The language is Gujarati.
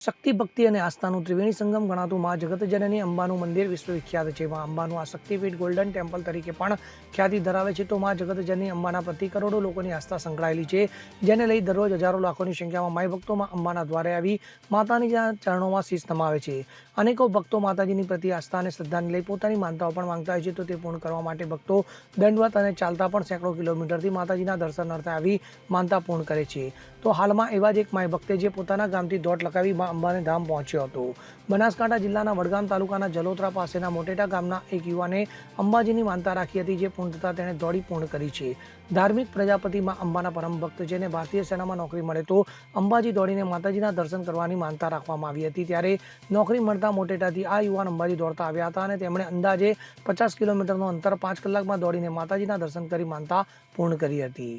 શક્તિ ભક્તિ અને આસ્થાનું ત્રિવેણી સંગમ ગણાતું મા જગતજનની અંબાનું મંદિર વિશ્વવિખ્યાત છે. મા અંબાનું આ શક્તિપીઠ ગોલ્ડન ટેમ્પલ તરીકે પણ ખ્યાતિ ધરાવે છે. તો મા જગતજનની અંબાના પ્રતિ કરોડો લોકોની આસ્થા સંકળાયેલી છે. જેને લઈ દરરોજ હજારો લાખોની સંખ્યામાં માય ભક્તોમાં અંબાના દ્વારે આવી માતાની ચરણોમાં શીશ નમાવે છે. અનેકો ભક્તો માતાજીની પ્રતિ આસ્થા અને શ્રદ્ધાને લઈ પોતાની માનતાઓ પણ માંગતા હોય છે. તો તે પૂર્ણ કરવા માટે ભક્તો દંડવત અને ચાલતા પણ સેંકડો કિલોમીટરથી માતાજીના દર્શનાર્થે આવી માનતા પૂર્ણ કરે છે. તો હાલમાં એવા જ એક માય ભક્તે જે પોતાના ગામથી દોટ લગાવી મા અંબાને ધામ પહોંચ્યો હતો. બનાસકાંઠા જિલ્લાના વડગામ તાલુકાના જલોત્રા પાસેના મોટેટા ગામના એક યુવાને અંબાજીની માનતા રાખી હતી, જે પૂર્ણ થતાં તેણે દોડી પૂર્ણ કરી છે. ધાર્મિક પ્રજાપતિમાં અંબાના પરમ ભક્ત જેને ભારતીય સેનામાં નોકરી મળે તો અંબાજી દોડીને માતાજીના દર્શન કરવાની માનતા રાખવામાં આવી હતી. ત્યારે નોકરી મળતા મોટેટાથી આ યુવાન અંબાજી દોડતા આવ્યા હતા અને તેમણે અંદાજે પચાસ કિલોમીટરનું અંતર પાંચ કલાકમાં દોડીને માતાજીના દર્શન કરી માનતા પૂર્ણ કરી હતી.